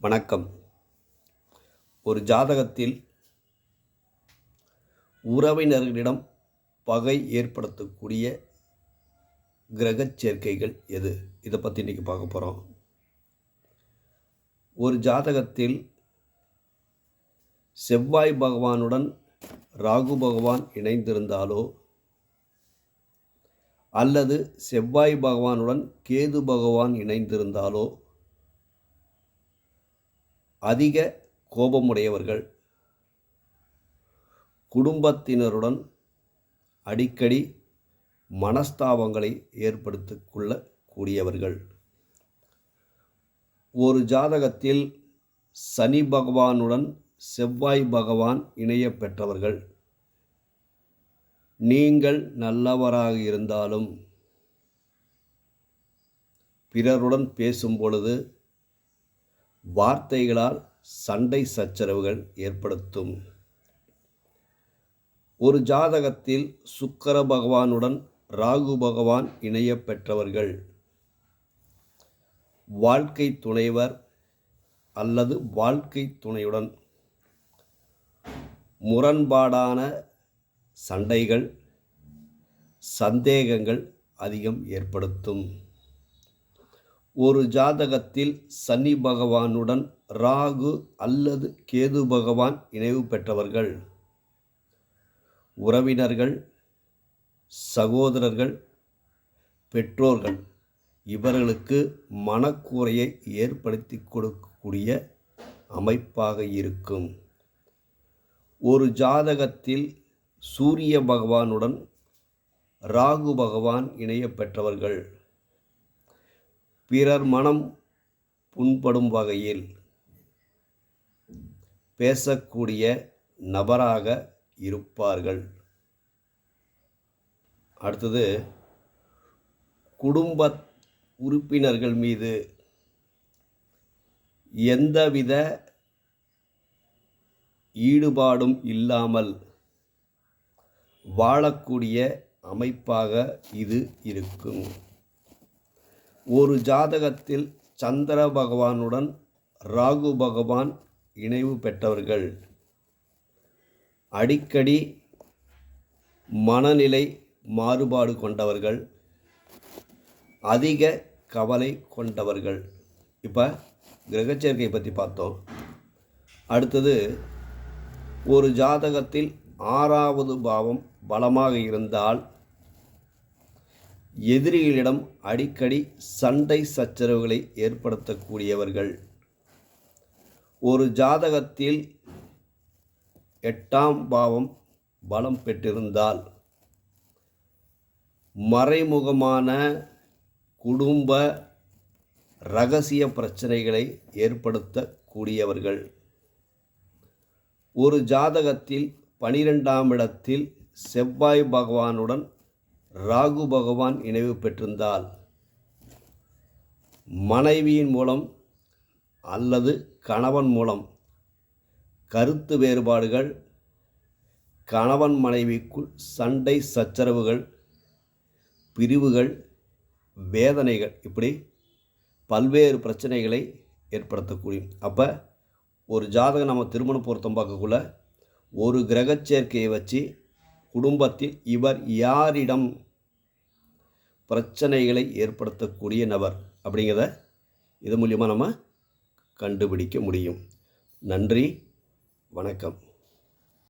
வணக்கம். ஒரு ஜாதகத்தில் உறவினர்களிடம் பகை ஏற்படுத்தக்கூடிய கிரகச் சேர்க்கைகள் எது? இதை பற்றி இன்றைக்கி பார்க்க போகிறோம் ஒரு ஜாதகத்தில் செவ்வாய் பகவானுடன் ராகு பகவான் இணைந்திருந்தாலோ அல்லது செவ்வாய் பகவானுடன் கேது பகவான் இணைந்திருந்தாலோ அதிக கோபமுடையவர்கள் குடும்பத்தினருடன் அடிக்கடி மனஸ்தாபங்களை ஏற்படுத்தி கொள்ளக்கூடியவர்கள் ஒரு ஜாதகத்தில் சனி பகவானுடன் செவ்வாய் பகவான் இணைய பெற்றவர்கள் நீங்கள் நல்லவராக இருந்தாலும் பிறருடன் பேசும் பொழுது வார்த்தைகளால் சண்டை சச்சரவுகள் ஏற்படுத்தும். ஒரு ஜாதகத்தில் சுக்கர பகவானுடன் ராகு பகவான் இணைய பெற்றவர்கள். வாழ்க்கை துணைவர் அல்லது வாழ்க்கை துணையுடன் முரண்பாடான சண்டைகள் சந்தேகங்கள் அதிகம் ஏற்படுத்தும். ஒரு ஜாதகத்தில் சனி பகவானுடன் ராகு அல்லது கேது பகவான் இணைவு பெற்றவர்கள். உறவினர்கள் சகோதரர்கள் பெற்றோர்கள் இவர்களுக்கு மனக்கூரையை ஏற்படுத்தி கொடுக்கக்கூடிய அமைப்பாக இருக்கும். ஒரு ஜாதகத்தில் சூரிய பகவானுடன் ராகு பகவான் இணைய பெற்றவர்கள். பிறர் மனம் புண்படும் வகையில் பேசக்கூடிய நபராக இருப்பார்கள். அடுத்தது குடும்ப உறுப்பினர்கள் மீது எந்தவித ஈடுபாடும் இல்லாமல் வாழக்கூடிய அமைப்பாக இது இருக்கும். ஒரு ஜாதகத்தில் சந்திர பகவானுடன் ராகு பகவான் இணைவு பெற்றவர்கள். அடிக்கடி மனநிலை மாறுபாடு கொண்டவர்கள். அதிக கவலை கொண்டவர்கள். இப்போ கிரகச்சேர்க்கையை பற்றி பார்த்தோம். அடுத்தது ஒரு ஜாதகத்தில் ஆறாவது பாவம் பலமாக இருந்தால் எதிரிகளிடம் அடிக்கடி சண்டை சச்சரவுகளை ஏற்படுத்தக்கூடியவர்கள். ஒரு ஜாதகத்தில் எட்டாம் பாவம் பலம் பெற்றிருந்தால் மறைமுகமான குடும்ப ரகசிய பிரச்சனைகளை ஏற்படுத்தக்கூடியவர்கள். ஒரு ஜாதகத்தில் பனிரெண்டாம் இடத்தில் செவ்வாய் பகவானுடன் ராகு பகவான் இணைவு பெற்றிருந்தால் மனைவியின் மூலம் அல்லது கணவன் மூலம் கருத்து வேறுபாடுகள் கணவன் மனைவிக்குள் சண்டை சச்சரவுகள் பிரிவுகள் வேதனைகள் இப்படி பல்வேறு பிரச்சனைகளை ஏற்படுத்தக்கூடியும் அப்போ ஒரு ஜாதகம் நம்ம திருமண பொருத்தம் பார்க்கக்குள்ள ஒரு கிரகச்சேர்க்கையை வச்சு குடும்பத்தில் இவர் யாரிடம் பிரச்சனைகளை ஏற்படுத்தக்கூடிய நபர் அப்படிங்கிறத இது மூலியமாக நம்ம கண்டுபிடிக்க முடியும். நன்றி வணக்கம்.